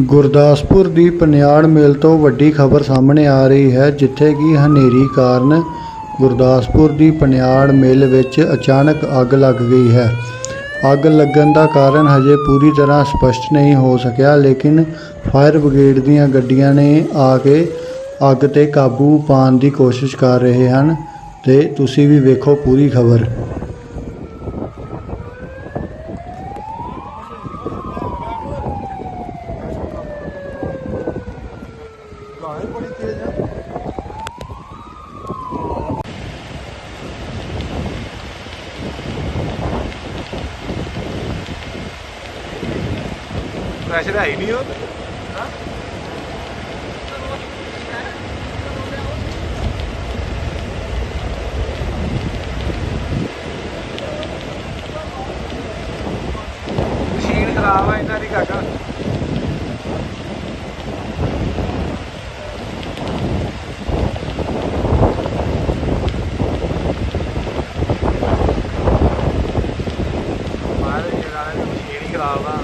ਗੁਰਦਾਸਪੁਰ ਦੀ ਪਨਿਆੜ ਮੇਲ ਤੋਂ ਵੱਡੀ ਖਬਰ ਸਾਹਮਣੇ ਆ ਰਹੀ ਹੈ, ਜਿੱਥੇ ਕਿ ਹਨੇਰੀ ਕਾਰਨ ਗੁਰਦਾਸਪੁਰ ਦੀ ਪਨਿਆੜ ਮੇਲ ਵਿੱਚ ਅਚਾਨਕ ਅੱਗ ਲੱਗ ਗਈ ਹੈ। ਅੱਗ ਲੱਗਣ ਦਾ ਕਾਰਨ ਹਜੇ ਪੂਰੀ ਤਰ੍ਹਾਂ ਸਪਸ਼ਟ ਨਹੀਂ ਹੋ ਸਕਿਆ, ਲੇਕਿਨ ਫਾਇਰ ਬ੍ਰਿਗੇਡ ਦੀਆਂ ਗੱਡੀਆਂ ਨੇ ਆ ਕੇ ਅੱਗ ਤੇ ਕਾਬੂ ਪਾਉਣ ਦੀ ਕੋਸ਼ਿਸ਼ ਕਰ ਰਹੇ ਹਨ ਤੇ ਤੁਸੀਂ ਵੀ ਵੇਖੋ ਪੂਰੀ ਖਬਰ। ਬੜੀ ਤੇਜ਼ ਆ ਪ੍ਰੈਸ਼ਰ ਹੈ ਹੀ ਨਹੀਂ ਉਹ। ਮਸ਼ੀਨ ਖਰਾਬ ਆ ਇਹਨਾਂ ਦੀ ਕਾਕਾ ਮਾਰ ਜਿਹੜਾ ਮਸ਼ੀਨ ਹੀ ਖਰਾਬ ਆ